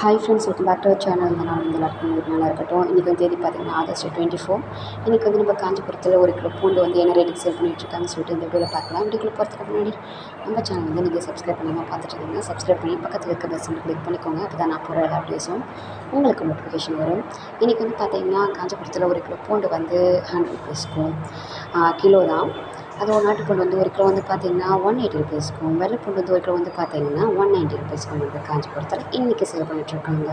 Hi friends welcome back to our channel இந்த நாள் வந்து எல்லாருக்கும் ஒரு நாளாக இருக்கட்டும். இன்றைக்கி வந்து தேதி பார்த்தீங்கன்னா ஆகஸ்ட் டுவெண்ட்டி ஃபோர் இன்றைக்கி வந்து நம்ம காஞ்சிபுரத்தில் ஒரு கிலோ பூண்டு வந்து என்ன ரேட்டுக்கு சேல் பண்ணிட்டுருக்காங்கன்னு சொல்லிட்டு இந்த வீடியோ பார்க்கலாம். வீடியோக்குள்ளே போகிறதுக்கு முன்னாடி நம்ம சேனல் வந்து நீங்கள் சப்ஸ்கிரைப் பண்ணாமல் பார்த்துட்டு இருந்தீங்கன்னா சப்ஸ்கிரைப் பண்ணி பக்கத்தில் இருக்க பெல் கிளிக் பண்ணிக்கோங்க. அப்போ தான் நான் போகிற எல்லா வீடியோஸும் உங்களுக்கு நோட்டிஃபிகேஷன் வரும். இன்றைக்கி வந்து பார்த்தீங்கன்னா காஞ்சிபுரத்தில் ஒரு கிலோ பூண்டு வந்து ஹண்ட்ரட் ருபீஸ்க்கும் கிலோ தான். அதுவும் நாட்டுப்பூண்டு வந்து ஒரு கிலோ வந்து பார்த்தீங்கன்னா ஒன் எயிட்டி ருபீஸ்க்கும் வெள்ளைப்பூண்டு வந்து ஒரு கிலோ வந்து பார்த்தீங்கன்னா ஒன் நைன்ட்டி ருபீஸ்க்கும் வந்து காஞ்சிபுரத்தில் இன்றைக்கி சேல் பண்ணிகிட்ருக்காங்க